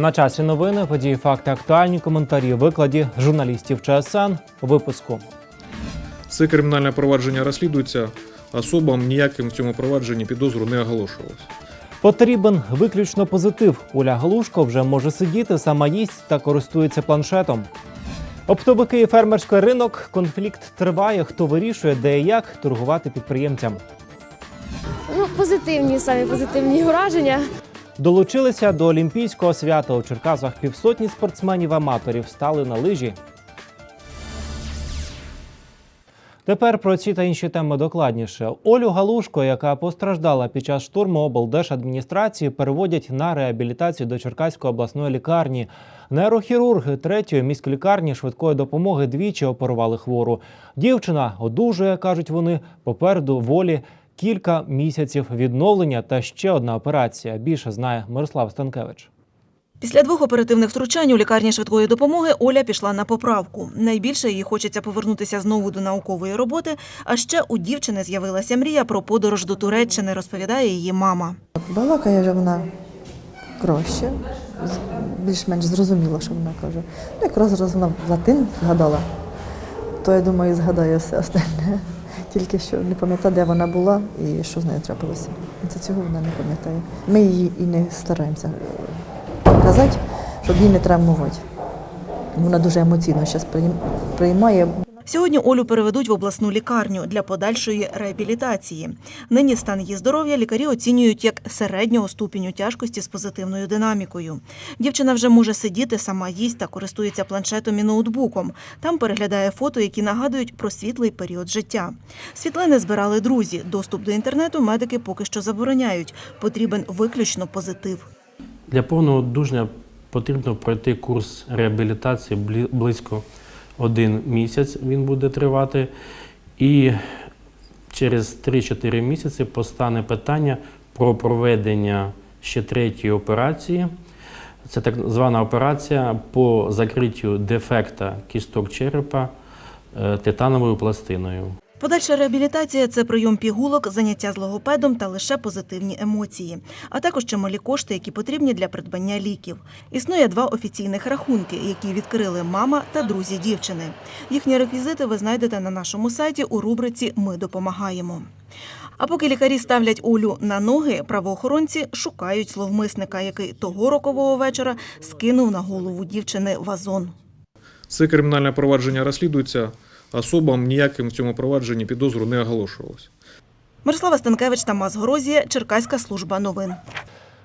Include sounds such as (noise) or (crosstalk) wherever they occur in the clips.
На часі новини, події, факти, актуальні коментарі, викладі журналістів ЧСН у випуску. Це кримінальне провадження розслідується. Особам ніяким в цьому провадженні підозру не оголошувалось. Потрібен виключно позитив. Оля Галушко вже може сидіти, сама їсть та користується планшетом. Оптовики і фермерський ринок. Конфлікт триває. Хто вирішує, де і як торгувати підприємцям. Ну, позитивні самі позитивні враження. Долучилися до олімпійського свята у Черкасах півсотні спортсменів-аматорів стали на лижі. Тепер про ці та інші теми докладніше. Олю Галушко, яка постраждала під час штурму облдержадміністрації, переводять на реабілітацію до Черкаської обласної лікарні. Нейрохірурги третьої міськлікарні швидкої допомоги двічі оперували хвору. Дівчина одужує, кажуть вони, попереду волі кілька місяців відновлення та ще одна операція. Більше знає Мирослав Станкевич. Після двох оперативних втручань у лікарні швидкої допомоги Оля пішла на поправку. Найбільше їй хочеться повернутися знову до наукової роботи. А ще у дівчини з'явилася мрія про подорож до Туреччини, розповідає її мама. Балакає вже вона краще, більш-менш зрозуміла, що вона каже. Ну, якраз раз вона латин згадала, то я думаю, згадає все остальне. Тільки що не пам'ятає, де вона була і що з нею трапилося. Це цього вона не пам'ятає. Ми її і не стараємося казати, щоб її не травмувати. Вона дуже емоційно зараз приймає. Сьогодні Олю переведуть в обласну лікарню для подальшої реабілітації. Нині стан її здоров'я лікарі оцінюють як середнього ступеню тяжкості з позитивною динамікою. Дівчина вже може сидіти, сама їсть та користується планшетом і ноутбуком. Там переглядає фото, які нагадують про світлий період життя. Світлини збирали друзі. Доступ до інтернету медики поки що забороняють. Потрібен виключно позитив. Для повного одужання потрібно пройти курс реабілітації близько один місяць він буде тривати. І через 3-4 місяці постане питання про проведення ще третьої операції. Це так звана операція по закриттю дефекта кісток черепа е, титановою пластиною. Подальша реабілітація це прийом пігулок, заняття з логопедом та лише позитивні емоції, а також чималі кошти, які потрібні для придбання ліків. Існує два офіційних рахунки, які відкрили мама та друзі дівчини. Їхні реквізити ви знайдете на нашому сайті у рубриці Ми допомагаємо. А поки лікарі ставлять Олю на ноги, правоохоронці шукають словмисника, який того рокового вечора скинув на голову дівчини вазон. Це кримінальне провадження розслідується. Особам ніяким в цьому провадженні підозру не оголошувалось. Мирослава Станкевич, Тамас Горозія, Черкаська служба новин.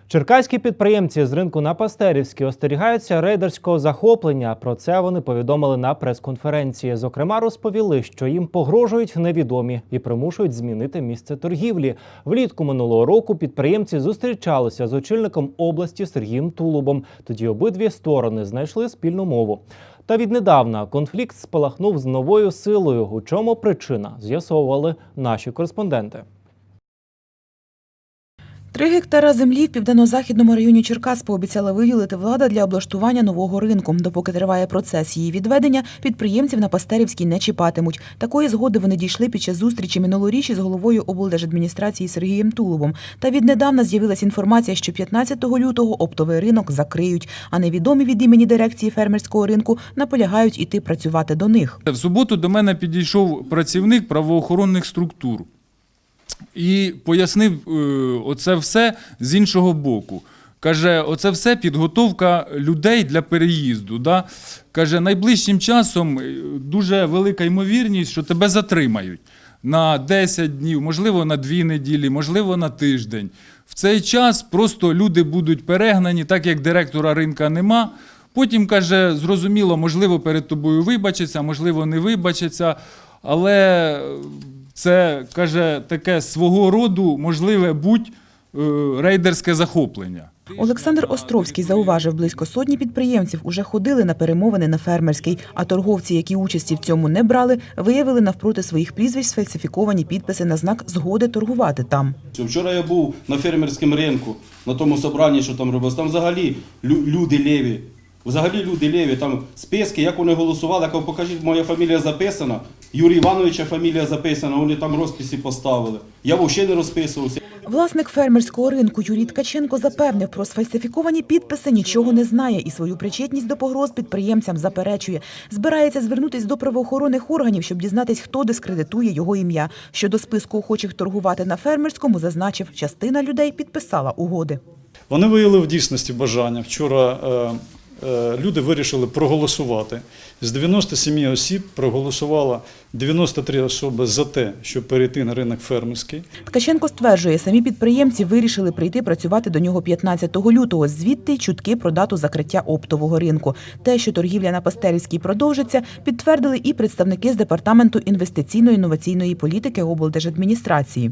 Черкаські підприємці з ринку на Пастерівській остерігаються рейдерського захоплення. Про це вони повідомили на прес-конференції. Зокрема, розповіли, що їм погрожують невідомі і примушують змінити місце торгівлі. Влітку минулого року підприємці зустрічалися з очільником області Сергієм Тулубом. Тоді обидві сторони знайшли спільну мову. Та віднедавна конфлікт спалахнув з новою силою. У чому причина з'ясовували наші кореспонденти. Три гектара землі в південно-західному районі Черкас пообіцяла виділити влада для облаштування нового ринку. Допоки триває процес її відведення, підприємців на Пастерівській не чіпатимуть. Такої згоди вони дійшли під час зустрічі минулоріч із головою облдержадміністрації Сергієм Тулубом. Та віднедавна з'явилася інформація, що 15 лютого оптовий ринок закриють, а невідомі від імені дирекції фермерського ринку наполягають іти працювати до них. В суботу до мене підійшов працівник правоохоронних структур і пояснив е, оце все з іншого боку. Каже, оце все підготовка людей для переїзду. Да? Каже, найближчим часом е, дуже велика ймовірність, що тебе затримають на 10 днів, можливо, на 2 неділі, можливо, на тиждень. В цей час просто люди будуть перегнані, так як директора ринка нема. Потім каже, зрозуміло, можливо, перед тобою вибачаться, можливо, не вибачаться, але це каже таке свого роду можливе будь е, рейдерське захоплення. Олександр Островський зауважив, близько сотні підприємців уже ходили на перемовини на фермерський, а торговці, які участі в цьому не брали, виявили навпроти своїх прізвищ сфальсифіковані підписи на знак згоди торгувати там. Вчора я був на фермерському ринку, на тому собранні, що там робилось. Там взагалі лю- люди ліві. Взагалі люди ліві, там списки, як вони голосували, я кажу, покажіть, моя фамілія записана. Юрій Івановича фамілія записана, вони там розписи поставили. Я взагалі не розписувався. Власник фермерського ринку Юрій Ткаченко запевнив, про сфальсифіковані підписи нічого не знає і свою причетність до погроз підприємцям заперечує. Збирається звернутись до правоохоронних органів, щоб дізнатись, хто дискредитує його ім'я. Щодо списку охочих торгувати на фермерському, зазначив, частина людей підписала угоди. Вони виявили в дійсності бажання. Вчора е, люди вирішили проголосувати. З 97 осіб проголосувало 93 особи за те, щоб перейти на ринок фермерський. Ткаченко стверджує, самі підприємці вирішили прийти працювати до нього 15 лютого. Звідти чутки про дату закриття оптового ринку. Те, що торгівля на Пастерівській продовжиться, підтвердили і представники з департаменту інвестиційно-інноваційної політики облдержадміністрації.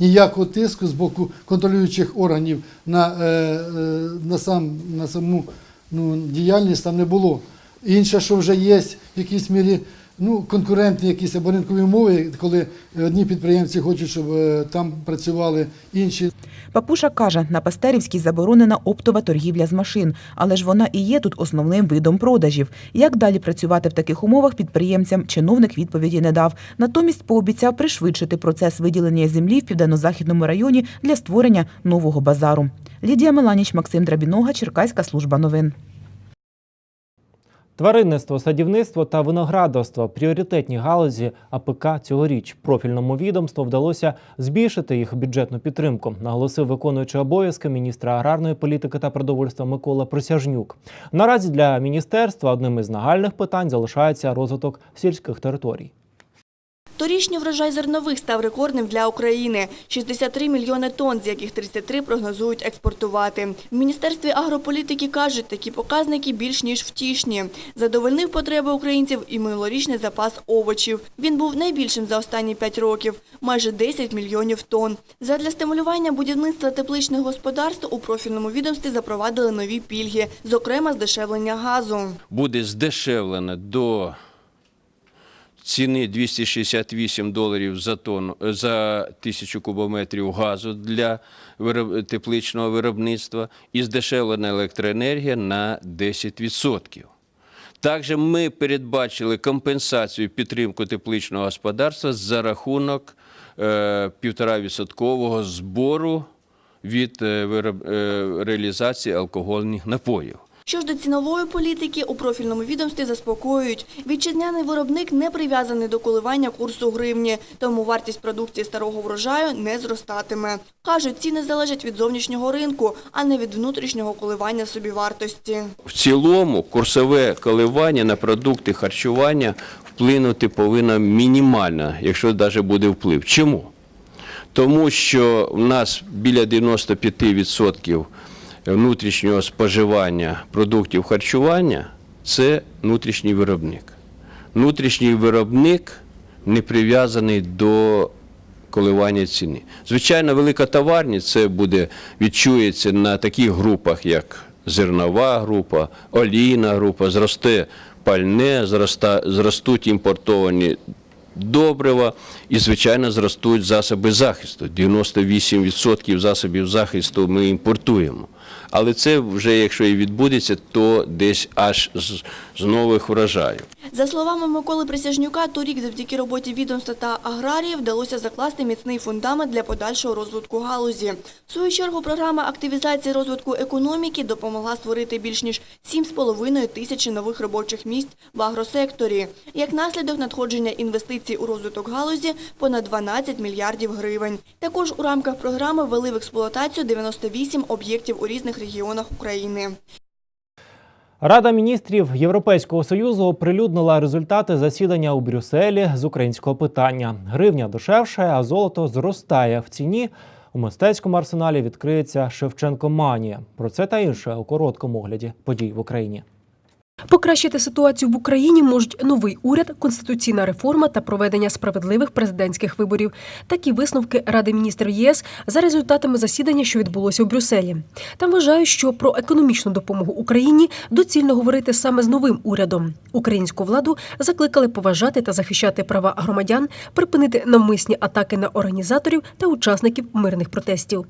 ніякого тиску з боку контролюючих органів на, е, е, на, сам, на саму ну, діяльність там не було. Інше, що вже є в якійсь мірі ну, конкурентні якісь або ринкові умови, коли одні підприємці хочуть, щоб е, там працювали інші. Папуша каже, на Пастерівській заборонена оптова торгівля з машин, але ж вона і є тут основним видом продажів. Як далі працювати в таких умовах підприємцям, чиновник відповіді не дав. Натомість пообіцяв пришвидшити процес виділення землі в південно-західному районі для створення нового базару. Лідія Меланіч, Максим Драбінога, Черкаська служба новин. Тваринництво, садівництво та виноградарство пріоритетні галузі АПК цьогоріч. Профільному відомству вдалося збільшити їх бюджетну підтримку, наголосив виконуючий обов'язки міністра аграрної політики та продовольства Микола Присяжнюк. Наразі для міністерства одним із нагальних питань залишається розвиток сільських територій. Торішній врожай зернових став рекордним для України – 63 мільйони тонн, з яких 33 прогнозують експортувати. В Міністерстві агрополітики кажуть, такі показники більш ніж втішні. Задовольнив потреби українців і минулорічний запас овочів. Він був найбільшим за останні 5 років – майже 10 мільйонів тонн. Задля стимулювання будівництва тепличних господарств у профільному відомстві запровадили нові пільги, зокрема здешевлення газу. буде здешевлено до ціни 268 доларів за тонну за тисячу кубометрів газу для тепличного виробництва і здешевлена електроенергія на 10%. Також ми передбачили компенсацію підтримку тепличного господарства за рахунок е, 1,5% збору від е, е, реалізації алкогольних напоїв. Що ж до цінової політики, у профільному відомстві заспокоюють. Вітчизняний виробник не прив'язаний до коливання курсу гривні, тому вартість продукції старого врожаю не зростатиме. Кажуть, ціни залежать від зовнішнього ринку, а не від внутрішнього коливання собівартості. В цілому курсове коливання на продукти харчування вплинути повинно мінімально, якщо навіть буде вплив. Чому? Тому що в нас біля 95% внутрішнього споживання продуктів харчування це внутрішній виробник. Внутрішній виробник не прив'язаний до коливання ціни. Звичайно, велика товарність це буде відчується на таких групах, як зернова група, олійна група, зросте пальне, зростуть імпортовані добрива і, звичайно, зростуть засоби захисту. 98% засобів захисту ми імпортуємо. Але це вже, якщо і відбудеться, то десь аж з, нових врожаїв. За словами Миколи Присяжнюка, торік завдяки роботі відомства та аграрії вдалося закласти міцний фундамент для подальшого розвитку галузі. В свою чергу програма активізації розвитку економіки допомогла створити більш ніж 7,5 тисячі нових робочих місць в агросекторі. Як наслідок надходження інвестицій у розвиток галузі понад 12 мільярдів гривень. Також у рамках програми ввели в експлуатацію 98 об'єктів у різних регіонах України. Рада міністрів Європейського союзу оприлюднила результати засідання у Брюсселі з українського питання. Гривня дешевше, а золото зростає в ціні. У мистецькому арсеналі відкриється Шевченко Манія. Про це та інше у короткому огляді подій в Україні. Покращити ситуацію в Україні можуть новий уряд, конституційна реформа та проведення справедливих президентських виборів. Такі висновки Ради міністрів ЄС за результатами засідання, що відбулося у Брюсселі. Там вважають, що про економічну допомогу Україні доцільно говорити саме з новим урядом. Українську владу закликали поважати та захищати права громадян, припинити навмисні атаки на організаторів та учасників мирних протестів.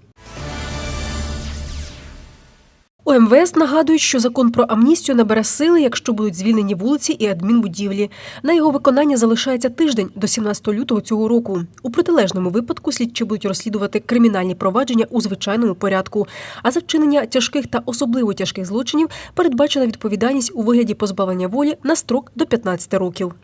У МВС нагадують, що закон про амністію набере сили, якщо будуть звільнені вулиці і адмінбудівлі. На його виконання залишається тиждень до 17 лютого цього року. У протилежному випадку слідчі будуть розслідувати кримінальні провадження у звичайному порядку. А за вчинення тяжких та особливо тяжких злочинів передбачена відповідальність у вигляді позбавлення волі на строк до 15 років.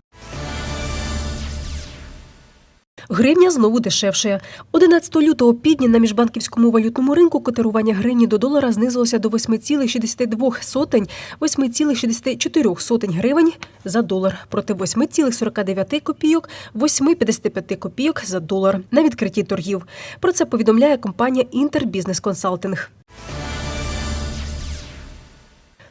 Гривня знову дешевшає. 11 лютого півдня на міжбанківському валютному ринку котирування гривні до долара знизилося до 8,62 сотень, 8,64 сотень гривень за долар проти 8,49 копійок, 8,55 копійок за долар на відкритті торгів. Про це повідомляє компанія Інтербізнес Консалтинг.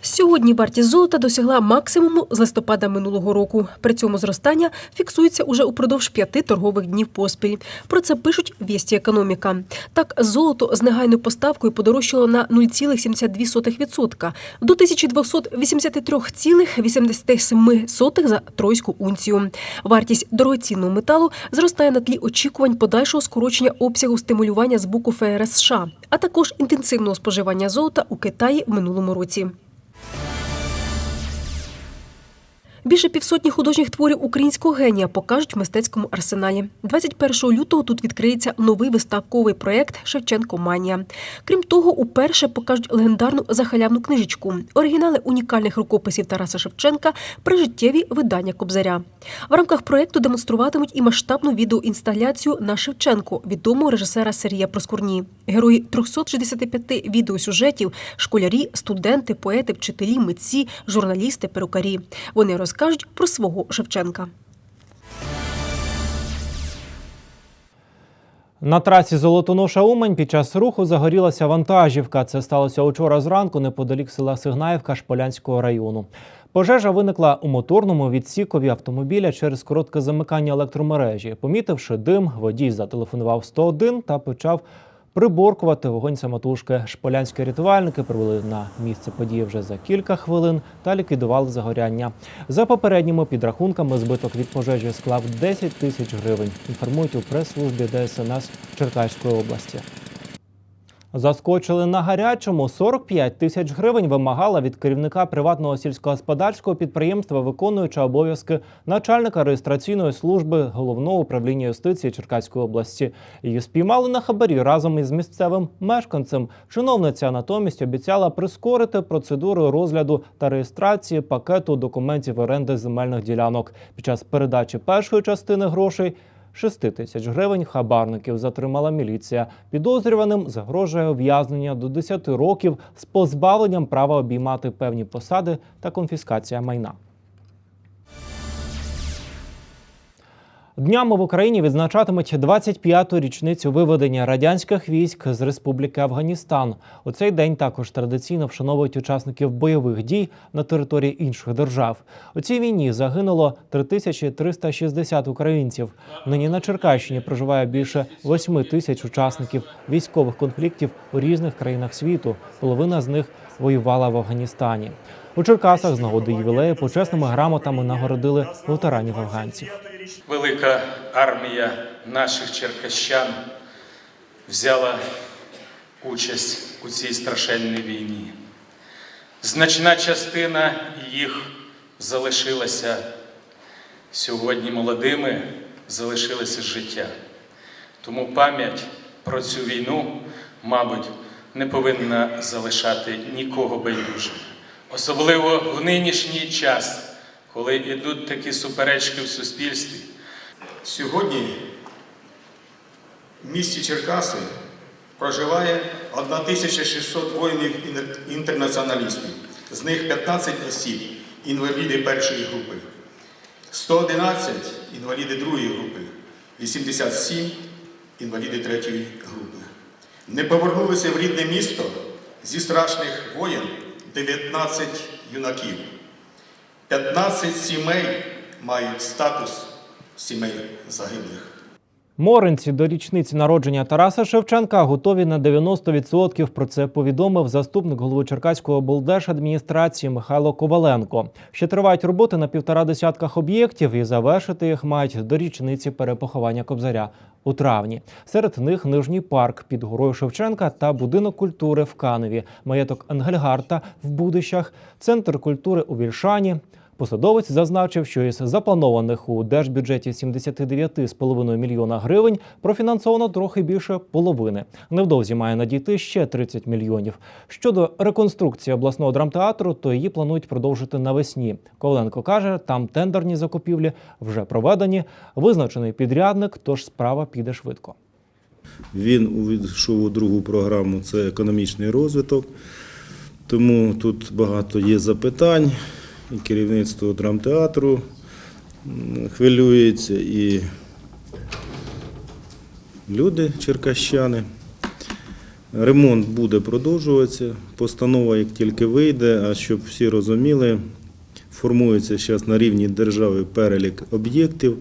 Сьогодні вартість золота досягла максимуму з листопада минулого року. При цьому зростання фіксується уже упродовж п'яти торгових днів поспіль. Про це пишуть вісті економіка. Так, золото з негайною поставкою подорожчало на 0,72% до 1283,87 за тройську унцію. Вартість дорогоцінного металу зростає на тлі очікувань подальшого скорочення обсягу стимулювання з боку ФРС США, а також інтенсивного споживання золота у Китаї в минулому році. Більше півсотні художніх творів українського генія покажуть в мистецькому арсеналі. 21 лютого тут відкриється новий виставковий проєкт Шевченко Манія. Крім того, уперше покажуть легендарну захалявну книжечку, оригінали унікальних рукописів Тараса Шевченка, прижиттєві видання Кобзаря. В рамках проєкту демонструватимуть і масштабну відеоінсталяцію на Шевченко, відомого режисера Сергія Проскурні. Герої 365 відеосюжетів, школярі, студенти, поети, вчителі, митці, журналісти, перукарі. Вони розкажуть про свого Шевченка. На трасі Золотоноша Умань під час руху загорілася вантажівка. Це сталося учора зранку неподалік села Сигнаївка Шполянського району. Пожежа виникла у моторному відсікові автомобіля через коротке замикання електромережі. Помітивши дим, водій зателефонував 101 та почав приборкувати вогонь самотужки. Шполянські рятувальники прибули на місце події вже за кілька хвилин та ліквідували загоряння. За попередніми підрахунками, збиток від пожежі склав 10 тисяч гривень. Інформують у прес-службі ДСНС Черкаської області. Заскочили на гарячому 45 тисяч гривень вимагала від керівника приватного сільськогосподарського підприємства, виконуюча обов'язки начальника реєстраційної служби головного управління юстиції Черкаської області. Її спіймали на хабарі разом із місцевим мешканцем. Чиновниця натомість обіцяла прискорити процедуру розгляду та реєстрації пакету документів оренди земельних ділянок. Під час передачі першої частини грошей 6 тисяч гривень хабарників затримала міліція. Підозрюваним загрожує ув'язнення до 10 років з позбавленням права обіймати певні посади та конфіскація майна. Днями в Україні відзначатимуть 25-ту річницю виведення радянських військ з Республіки Афганістан. У цей день також традиційно вшановують учасників бойових дій на території інших держав. У цій війні загинуло 3360 українців. Нині на Черкащині проживає більше 8 тисяч учасників військових конфліктів у різних країнах світу. Половина з них воювала в Афганістані. У Черкасах з нагоди ювілею почесними грамотами нагородили ветеранів афганців. Велика армія наших черкащан взяла участь у цій страшенній війні. Значна частина їх залишилася сьогодні молодими, залишилися з життя. Тому пам'ять про цю війну, мабуть, не повинна залишати нікого байдужим. Особливо в нинішній час, коли йдуть такі суперечки в суспільстві. Сьогодні в місті Черкаси проживає 1600 воїнів-інтернаціоналістів, з них 15 осіб інваліди першої групи, 111 інваліди другої групи, 87 інваліди третьої групи. Не повернулися в рідне місто зі страшних воєн 19 юнаків. 15 сімей мають статус сімей загиблих. Моринці до річниці народження Тараса Шевченка готові на 90%. Про це повідомив заступник голови Черкаської облдержадміністрації Михайло Коваленко. Ще тривають роботи на півтора десятках об'єктів і завершити їх мають до річниці перепоховання Кобзаря у травні. Серед них Нижній парк під горою Шевченка та будинок культури в Каневі, маєток Ангельгарта в Будищах, центр культури у Вільшані. Посадовець зазначив, що із запланованих у держбюджеті 79,5 мільйона гривень профінансовано трохи більше половини. Невдовзі має надійти ще 30 мільйонів. Щодо реконструкції обласного драмтеатру, то її планують продовжити навесні. Коваленко каже, там тендерні закупівлі вже проведені, визначений підрядник, тож справа піде швидко. Він увійшов у другу програму це економічний розвиток. Тому тут багато є запитань. І керівництво драмтеатру хвилюється, і люди черкащани. Ремонт буде продовжуватися. Постанова, як тільки вийде, а щоб всі розуміли, формується зараз на рівні держави перелік об'єктів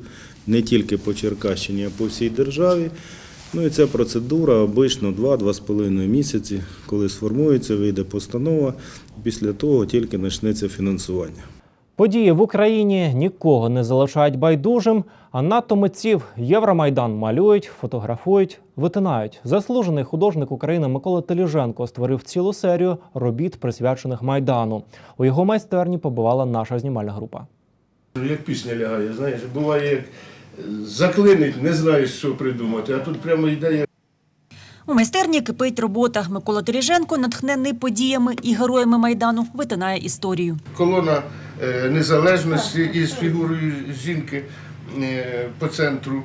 не тільки по Черкащині, а по всій державі. Ну і ця процедура обично 2-2,5 місяці, коли сформується, вийде постанова, після того тільки почнеться фінансування. Події в Україні нікого не залишають байдужим, а надто митців Євромайдан малюють, фотографують, витинають. Заслужений художник України Микола Теліженко створив цілу серію робіт, присвячених Майдану. У його майстерні побувала наша знімальна група. Як пісня лягає, знаєш, буває, як заклинить, не знаєш, що придумати, а тут прямо йде У майстерні кипить робота. Микола Тереженко, натхнений подіями і героями Майдану, витинає історію. колона е, незалежності із фігурою жінки е, по центру.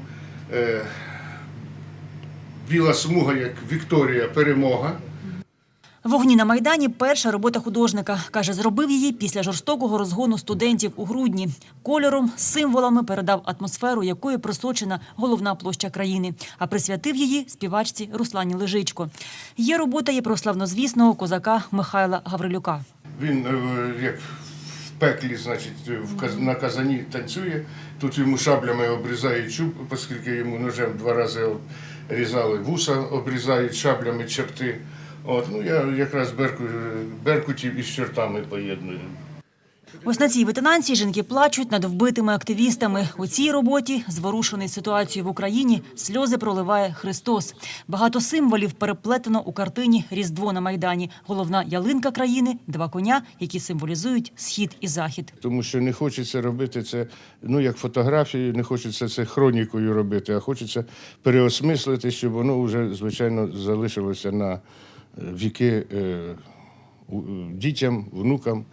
е, Біла смуга, як Вікторія, перемога. Вогні на Майдані перша робота художника. Каже, зробив її після жорстокого розгону студентів у грудні. Кольором, символами передав атмосферу, якою просочена головна площа країни, а присвятив її співачці Руслані Лежичко. Є робота і про славнозвісного козака Михайла Гаврилюка. Він е, як в пеклі, значить, каз- на казані танцює. Тут йому шаблями обрізають чуб, оскільки йому ножем два рази різали вуса, обрізають шаблями черти. От, ну я якраз берку, беркутів із чортами поєдную. Ось на цій витинанці жінки плачуть над вбитими активістами. У цій роботі, зворушений ситуацією в Україні, сльози проливає Христос. Багато символів переплетено у картині Різдво на Майдані. Головна ялинка країни, два коня, які символізують схід і захід. Тому що не хочеться робити це, ну як фотографію, не хочеться це хронікою робити, а хочеться переосмислити, щоб воно вже, звичайно, залишилося на віки е, дітям, внукам.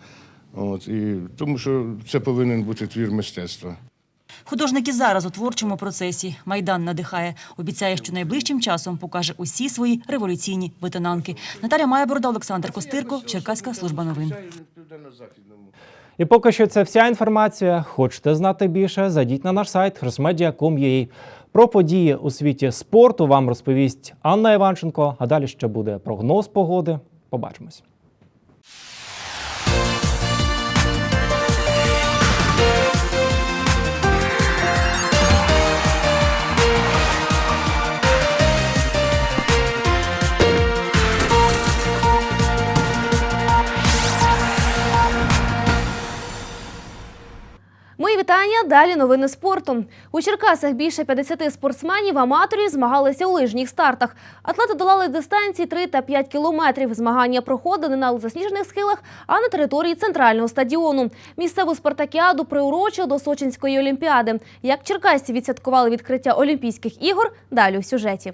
От, і, тому що це повинен бути твір мистецтва. Художник і зараз у творчому процесі. Майдан надихає. Обіцяє, що найближчим часом покаже усі свої революційні витинанки. Наталя Майборода, Олександр Костирко, Черкаська служба новин. І поки що це вся інформація. Хочете знати більше? Зайдіть на наш сайт hrosmedia.com.ua. Про події у світі спорту вам розповість Анна Іванченко. А далі ще буде прогноз погоди. Побачимось. Вітання. Далі новини спорту. У Черкасах більше 50 спортсменів-аматорів змагалися у лижніх стартах. Атлети долали дистанції 3 та 5 кілометрів. Змагання проходили на засніжених схилах, а на території центрального стадіону. Місцеву спартакіаду приурочили до Сочинської олімпіади. Як черкасці відсвяткували відкриття Олімпійських ігор, далі у сюжеті.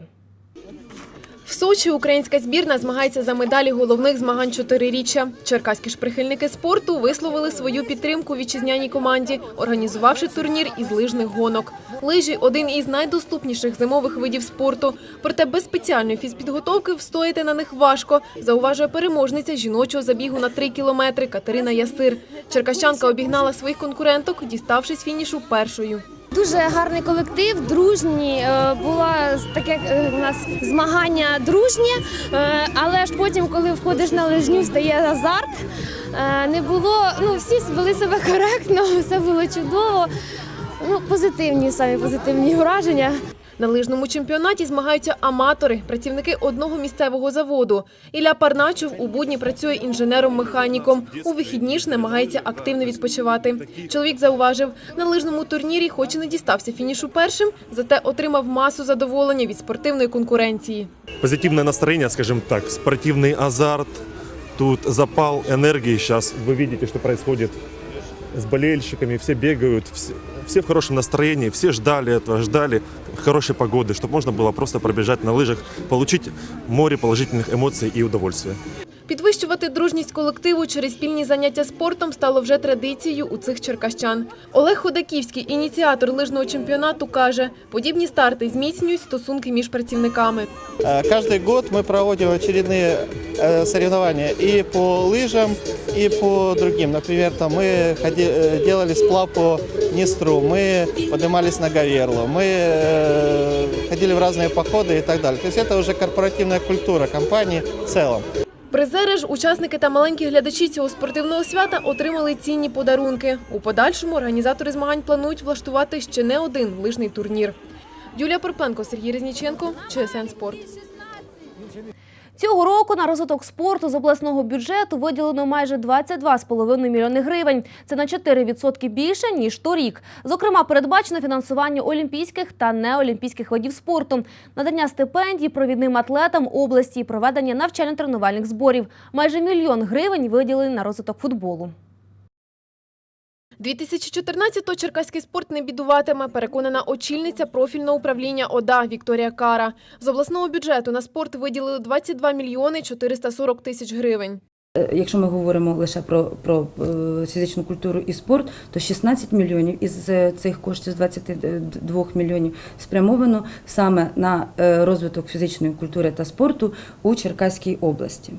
В Сочі українська збірна змагається за медалі головних змагань чотириріччя. Черкаські ж прихильники спорту висловили свою підтримку вітчизняній команді, організувавши турнір із лижних гонок. Лижі один із найдоступніших зимових видів спорту. Проте без спеціальної фізпідготовки встояти на них важко, зауважує переможниця жіночого забігу на 3 кілометри Катерина Ясир. Черкащанка обігнала своїх конкуренток, діставшись фінішу першою. Дуже гарний колектив, дружні. Е, Було таке е, у нас змагання дружнє, е, але ж потім, коли входиш на лижню, стає азарт. Не було, ну всі вели себе коректно, (laughs) все було чудово. Ну, позитивні самі позитивні враження. На лижному чемпіонаті змагаються аматори, працівники одного місцевого заводу. Ілля Парначов у будні працює інженером-механіком. У вихідні ж намагається активно відпочивати. Чоловік зауважив, на лижному турнірі хоч і не дістався фінішу першим, зате отримав масу задоволення від спортивної конкуренції. позитивное настроение, скажем так, спортивный азарт, тут запал энергии сейчас. Вы видите, что происходит с болельщиками, все бегают, все, все в хорошем настроении, все ждали этого, ждали хорошей погоды, чтобы можно было просто пробежать на лыжах, получить море положительных эмоций и удовольствия. Підвищувати дружність колективу через спільні заняття спортом стало вже традицією у цих черкащан. Олег Ходаківський, ініціатор лижного чемпіонату, каже, подібні старти зміцнюють стосунки між працівниками. Э, Каждый год мы проводим очередные э, соревнования и по лыжам, и по другим. Например, там мы ходи- э, делали сплав по Днестру, мы поднимались на Говерло, мы э, ходили в разные походы и так далее. То есть это уже корпоративная культура компании в целом. Призери ж, учасники та маленькі глядачі цього спортивного свята отримали цінні подарунки. У подальшому організатори змагань планують влаштувати ще не один лижний турнір. Юлія Порпенко, Сергій Резніченко, ЧСН Спорт. Цього року на розвиток спорту з обласного бюджету виділено майже 22,5 мільйони гривень. Це на 4% більше, ніж торік. Зокрема, передбачено фінансування олімпійських та неолімпійських видів спорту, надання стипендій провідним атлетам області і проведення навчально-тренувальних зборів. Майже мільйон гривень виділені на розвиток футболу. 2014-го черкаський спорт не бідуватиме, переконана очільниця профільного управління ОДА Вікторія Кара. З обласного бюджету на спорт виділили 22 мільйони 440 тисяч гривень. Е, Якщо ми говоримо лише про, про е, фізичну культуру і спорт, то 16 мільйонів із е, цих коштів з 22 мільйонів спрямовано саме на розвиток фізичної культури та спорту у Черкаській області.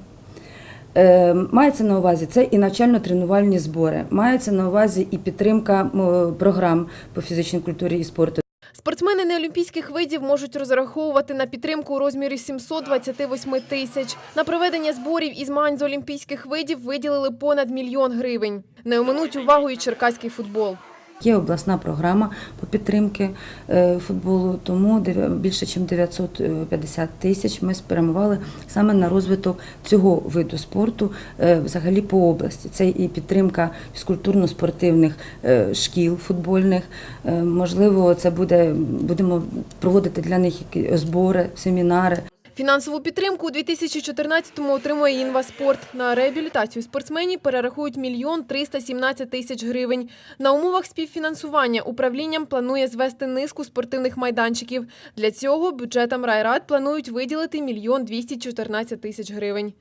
Е, Мається на увазі це і навчально-тренувальні збори, мається на увазі і підтримка програм по фізичній культурі і спорту. Спортсмени неолімпійських видів можуть розраховувати на підтримку у розмірі 728 тисяч. На проведення зборів і змагань з олімпійських видів виділили понад мільйон гривень. Не оминуть увагою черкаський футбол. Є обласна програма по підтримки е, футболу, тому більше ніж 950 тисяч ми спрямували саме на розвиток цього виду спорту е, взагалі по області. Це і підтримка фізкультурно-спортивних е, шкіл футбольних. Е, Можливо, це буде будемо проводити для них збори, семінари. Фінансову підтримку у 2014-му отримує «Інваспорт». На реабілітацію спортсменів перерахують мільйон 317 тисяч гривень. На умовах співфінансування управлінням планує звести низку спортивних майданчиків. Для цього бюджетом райрад планують виділити мільйон 214 тисяч гривень.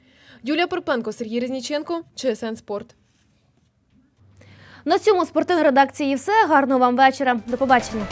Юлія Порпенко, Сергій Резніченко, ЧСН Спорт. На цьому спортивна редакції все. Гарного вам вечора. До побачення.